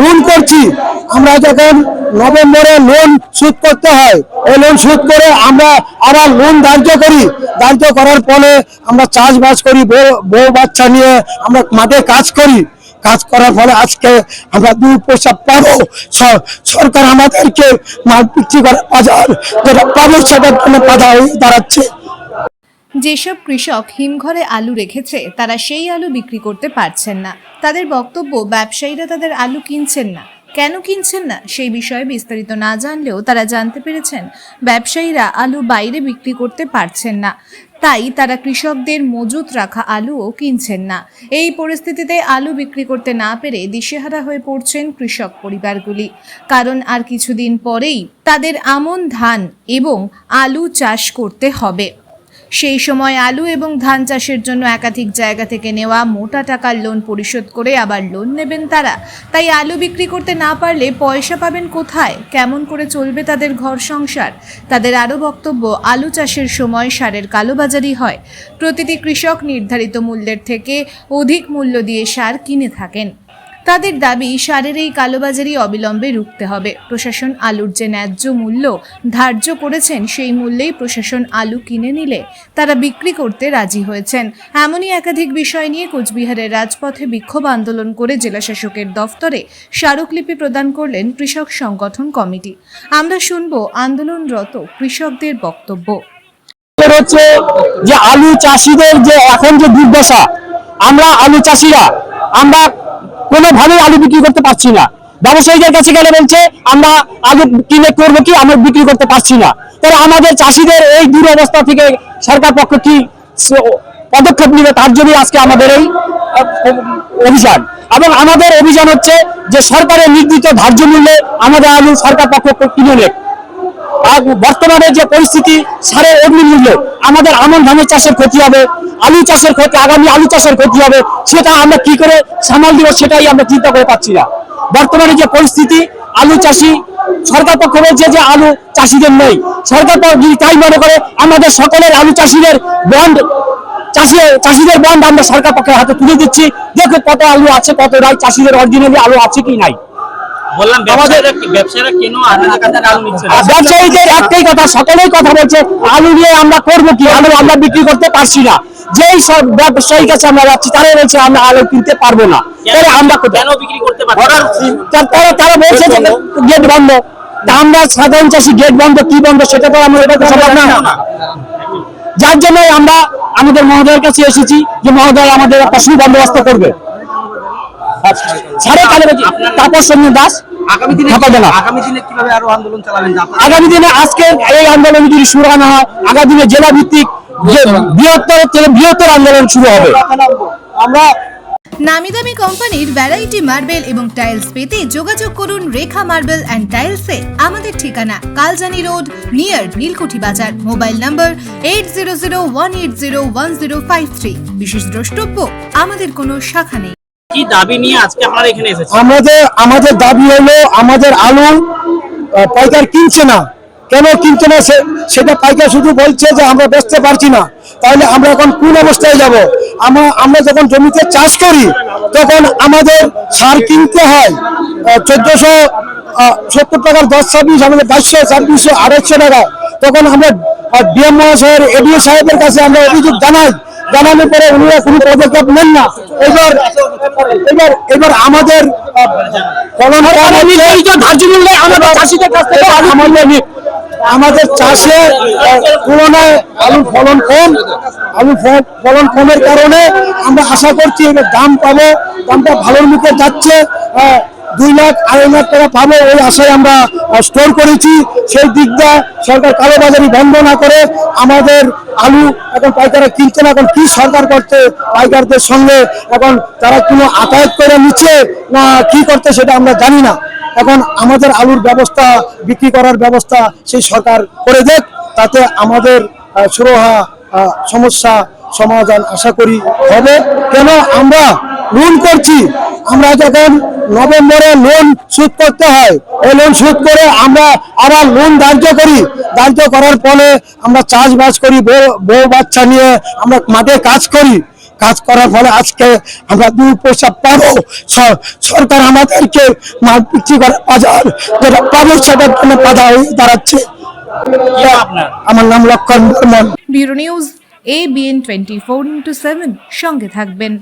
Loan করছি। আমরা যখন নভেম্বরে লোন শোধ করতে হয় ওই লোন শোধ করে আমরা আবার লোন ধার্য করি। ধার্য করার ফলে আমরা চাষবাস করি, বউ বউ বাচ্চা নিয়ে আমরা মাঠে কাজ করি। কাজ করার ফলে আজকে আমরা দু পয়সা পাবো। সরকার আমাদেরকে মাল বিক্রি করে বাজার, যেটা পাবো সেটার জন্য বাধা হয়ে দাঁড়াচ্ছে। যেসব কৃষক হিমঘরে আলু রেখেছে, তারা সেই আলু বিক্রি করতে পারছেন না। তাদের বক্তব্য, ব্যবসায়ীরা তাদের আলু কিনছেন না। কেন কিনছেন না? সেই বিষয়ে বিস্তারিত না জানলেও তারা জানতে পেরেছেন, ব্যবসায়ীরা আলু বাইরে বিক্রি করতে পারছেন না। তাই তারা কৃষকদের মজুত রাখা আলুও কিনছেন না। এই পরিস্থিতিতে আলু বিক্রি করতে না পেরে দিশেহারা হয়ে পড়ছেন কৃষক পরিবারগুলি। কারণ আর কিছুদিন পরেই তাদের আমন ধান এবং আলু চাষ করতে হবে। সেই সময় আলু এবং ধান চাষের জন্য একাধিক জায়গা থেকে নেওয়া মোটা টাকার লোন পরিশোধ করে আবার লোন নেবেন তারা। তাই আলু বিক্রি করতে না পারলে পয়সা পাবেন কোথায়? কেমন করে চলবে তাদের ঘর সংসার? তাদের আরও বক্তব্য, আলু চাষের সময় সারের কালোবাজারি হয়। প্রতিটি কৃষক নির্ধারিত মূল্যের থেকে অধিক মূল্য দিয়ে সার কিনে থাকেন। তাদের দাবি, সারের এই কালোবাজারি অবিলম্বে রুখতে হবে। প্রশাসন আলুর যে ন্যায্য মূল্য ধার্য করেছেন, সেই মূল্যেই প্রশাসন আলু কিনে নিলে তারা বিক্রি করতে রাজি হয়েছেন। এমনই একাধিক বিষয় নিয়ে কোচবিহারের রাজপথে বিক্ষোভ আন্দোলন করে জেলাশাসকের দফতরে স্মারকলিপি প্রদান করলেন কৃষক সংগঠন কমিটি। আমরা শুনব আন্দোলনরত কৃষকদের বক্তব্য। হচ্ছে যে আলু চাষিদের যে এখন যে দুর্দশা, আমরা আলু চাষিরা, আমরা কোনোভাবেই আলু বিক্রি করতে পারছি না। ব্যবসায়ীদের কাছে গেলে বলছে, আমরা আলু কিনে করব কি, আমরা বিক্রি করতে পারছি না। তাহলে আমাদের চাষিদের এই দুরবস্থা থেকে সরকার পক্ষ কি পদক্ষেপ নিবে, তার জন্যই আজকে আমাদের এই অভিযান। এবং আমাদের অভিযান হচ্ছে যে সরকারের নির্দিষ্ট ধার্য মূল্যে আমাদের আলু সরকার পক্ষ কিনে নেয় বর্তমানে যে পরিস্থিতি সারের অগ্নিমূল্য আমাদের আমন ধানের চাষের ক্ষতি হবে, আলু চাষের ক্ষতি, আগামী আলু চাষের ক্ষতি হবে, সেটা আমরা কি করে সামাল দিব সেটাই আমরা চিন্তা করে পাচ্ছি না। বর্তমানে যে পরিস্থিতি, আলু চাষি, সরকার পক্ষ বলছে যে আলু চাষিদের নেই, সরকার যদি তাই মনে করে আমাদের সকলের আলু চাষিদের বন্ড, চাষি, চাষিদের বন্ড আমরা সরকার পক্ষের হাতে তুলে দিচ্ছি। দেখো কত আলু আছে, কত নাই, চাষিদের অরিজিনালি আলু আছে কি নাই। ব্যবসায়ীদের একটাই কথা সকলেই কথা বলছে আলু নিয়ে আমরা করব কি? আলু আমরা বিক্রি করতে পারছি না। যেই সব ব্যবসায়ীর কাছে আমরা যাচ্ছি তারাই বলছে আমরা আলু কিনতে পারব না। তাহলে আমরা কেন বিক্রি করতে পারছেন না? তার- তারা তারা বলছে যে গেট বন্ধ। আমরা সাধারণ চাষি গেট বন্ধ কি বন্ধ সেটা তো আমরা এটা সম্ভব না। যার জন্য আমরা আমাদের মহোদয়ের কাছে এসেছি যে মহোদয় আমাদের একটা সুবন্দোবস্ত করবে। সাড়ে কালে তাপস দাস আগামী দিনে ঢাকা। জেলা। আগামী দিনে কীভাবে আরও আন্দোলন চালাবেন? আগামী দিনে আজকে এই আন্দোলন যদি শুরু না হয় আগামী দিনে জেলা ভিত্তিক বৃহত্তর বৃহত্তর আন্দোলন শুরু হবে। আমরা নামি দামি কোম্পানির ভ্যারাইটি মার্বেল এবং টাইলস পেতে যোগাযোগ করুন রেখা মার্বেল অ্যান্ড টাইলসে আমাদের ঠিকানা কালজানি রোড নিয়ার নীলকুঠি বাজার। মোবাইল নম্বর eight zero zero one eight zero one zero five three বিশেষ দ্রষ্টব্য আমাদের কোনো শাখা নেই। কি দাবি নিয়ে আজকে আপনারা এখানে এসেছেন? আমাদের আমাদের দাবি হলো আমাদের আলু পাইকার কিনছে না। কেন কিনছে না সেটা পাইকার শুধু বলছে যে আমরা বেচতে পারছি না। তাহলে আমরা এখন কোন অবস্থায় যাব? আমরা আমরা যখন জমিতে চাষ করি, তখন আমাদের সার কিনতে হয় চোদ্দশো সত্তর টাকার দশ ছাব্বিশ, আমাদের বাইশশো, ছাব্বিশশো, আড়াইশো টাকা। তখন আমরা ডিএম মহাশয়ের, এডিও সাহেবের কাছে আমরা অভিযোগ জানাই। জানানোর পরে উনিরা কোনো পদক্ষেপ নেন না এবার এবার এবার আমাদের আহ, ফলন কম হচ্ছে। ধার্য মূল্যে আমাদের চাষিদের কাছ থেকে আলু নিক। আমাদের চাষে তুলনায় আলুর ফলন কম আলু ফলন কমের কারণে আমরা আশা করছি এবার দাম পাবো দামটা ভালোর মুখে যাচ্ছে দুই লাখ আড়াই লাখ টাকা পাবো ওই আশায় আমরা স্টোর করেছি। সেই দিকটা সরকার কালোবাজারি বন্ধ না করে আমাদের আলু এখন পাইকাররা কিনছে না, এখন কি সরকার করছে পাইকারদের সঙ্গে? এখন তারা কোনো আতায়াত করে নিচ্ছে না কি করতে সেটা আমরা জানি না। এখন আমাদের আলুর ব্যবস্থা, বিক্রি করার ব্যবস্থা সেই সরকার করে দেখ, তাতে আমাদের সুরহা সমস্যা সমাধান আশা করি হবে। কেন আমরা লোন করছি? আমরা যখন নভেম্বরে লোন শোধ করতে হয় ওই লোন শোধ করে আমরা আবার লোন ধার্য করি। ধার্য করার ফলে আমরা চাষবাস করি বউ বউ বাচ্চা নিয়ে আমরা মাঠে কাজ করি। কাজ করার ফলে আজকে আমরা দুই পয়সা পাবো। স- সরকার আমাদেরকে মাল বিক্রি করে বাজার যেটা পাবো সেটার জন্য বাধা হয়ে দাঁড়াচ্ছে। আমার নাম Lakshman Barman. Bureau news A BN twenty four into seven সঙ্গে থাকবেন।